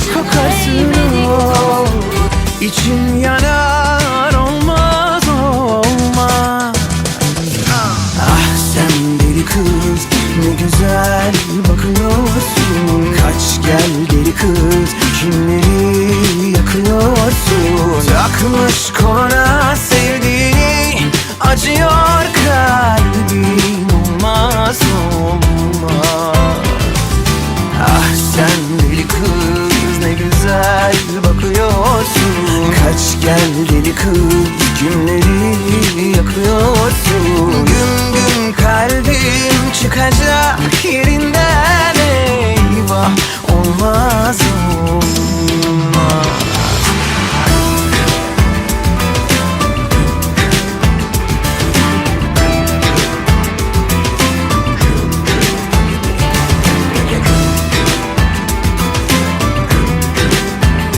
aşk kokarsın oh. İçim yanar olmaz olmaz. Ah sen deli kız ne güzel bakıyorsun. Kaç gel deli kız kimleri yakıyorsun. Takmış kol gel deli kız kimleri yakıyorsun. Gün gün kalbim çıkacak yerinden